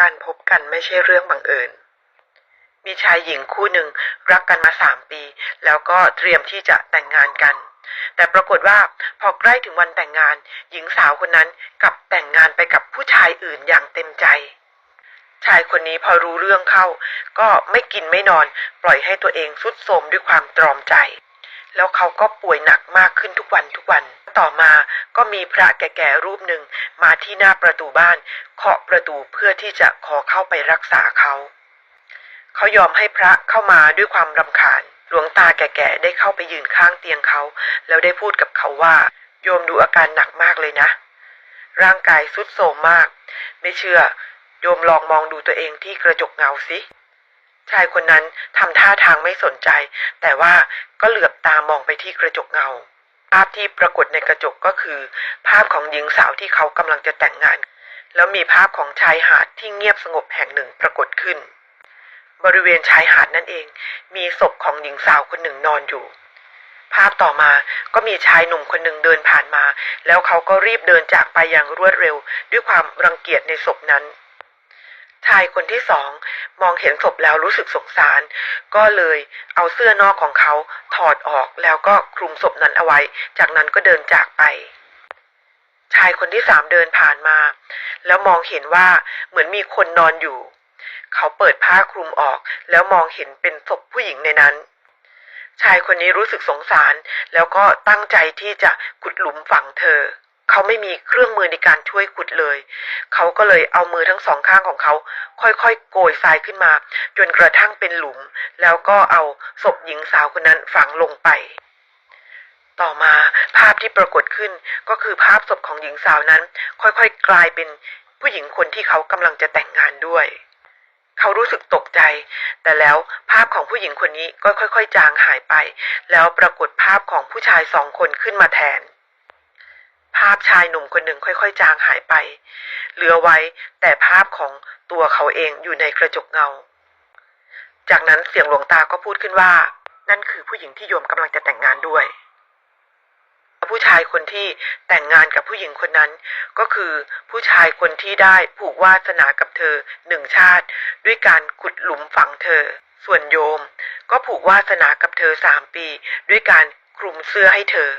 การพบกันไม่ใช่เรื่องบังเอิญ มีชายหญิงคู่หนึ่งรักกันมาสามปี แล้วก็เตรียมที่จะแต่งงานกัน แต่ปรากฏว่าพอใกล้ถึงวันแต่งงาน หญิงสาวคนนั้นกลับแต่งงานไปกับผู้ชายอื่นอย่างเต็มใจ ชายคนนี้พอรู้เรื่องเข้า ก็ไม่กินไม่นอน ปล่อยให้ตัวเองทรุดโทมด้วยความตรอมใจ แล้วเขาก็ป่วยหนักมากขึ้นทุกวันทุกวัน ต่อมาก็มีพระแก่ๆรูปหนึ่งมาที่หน้าประตูบ้าน เคาะประตูเพื่อที่จะขอเข้าไปรักษาเขา เขายอมให้พระเข้ามาด้วยความรำคาญ หลวงตาแก่ๆได้เข้าไปยืนข้างเตียงเขา แล้วได้พูดกับเขาว่า โยมดูอาการหนักมากเลยนะ ร่างกายสุดโทรมมาก ไม่เชื่อ โยมลองมองดูตัวเองที่กระจกเงาสิชายคนนั้นทำท่าทางไม่สนใจ แต่ว่าก็เหลือบตามองไปที่กระจกเงา ภาพที่ปรากฏในกระจกก็คือ ภาพของหญิงสาวที่เขากำลังจะแต่งงาน แล้วมีภาพของชายหาดที่เงียบสงบแห่งหนึ่งปรากฏขึ้น บริเวณชายหาดนั่นเอง มีศพของหญิงสาวคนหนึ่งนอนอยู่ ภาพต่อมาก็มีชายหนุ่มคนหนึ่งเดินผ่านมา แล้วเขาก็รีบเดินจากไปอย่างรวดเร็ว ด้วยความรังเกียจในศพนั้น ชายคนที่สองมองเห็นศพแล้วรู้สึกสงสาร ก็เลยเอาเสื้อนอกของเขาถอดออกแล้วก็คลุมศพนั้นเอาไว้ จากนั้นก็เดินจากไป ชายคนที่สามเดินผ่านมา แล้วมองเห็นว่าเหมือนมีคนนอนอยู่ เขาเปิดผ้าคลุมออก แล้วมองเห็นเป็นศพผู้หญิงในนั้น ชายคนนี้รู้สึกสงสาร แล้วก็ตั้งใจที่จะขุดหลุมฝังเธอ เขาไม่มีเครื่องมือในการช่วยขุดเลย เขาก็เลยเอามือทั้งสองข้างของเขา ค่อยๆ โกยทรายขึ้นมา จนกระทั่งเป็นหลุม แล้วก็เอาศพหญิงสาวคนนั้นฝังลงไป ต่อมาภาพที่ปรากฏขึ้นก็คือภาพศพของหญิงสาวนั้น ค่อยๆ กลายเป็นผู้หญิงคนที่เขากำลังจะแต่งงานด้วย เขารู้สึกตกใจ แต่แล้วภาพของผู้หญิงคนนี้ก็ค่อยๆ จางหายไป แล้วปรากฏภาพของผู้ชายสองคนขึ้นมาแทน ภาพชายหนุ่มคนหนึ่งค่อยๆ จางหายไป เหลือไว้แต่ภาพของตัวเขาเองอยู่ในกระจกเงา จากนั้นเสียงหลวงตาก็พูดขึ้นว่า นั่นคือผู้หญิงที่โยมกำลังจะแต่งงานด้วย ผู้ชายคนที่แต่งงานกับผู้หญิงคนนั้น ก็คือผู้ชายคนที่ได้ผูกวาสนากับเธอหนึ่งชาติ ด้วยการขุดหลุมฝังเธอ ส่วนโยม ก็ผูกวาสนากับเธอสามปี ด้วยการคลุมเสื้อให้เธอ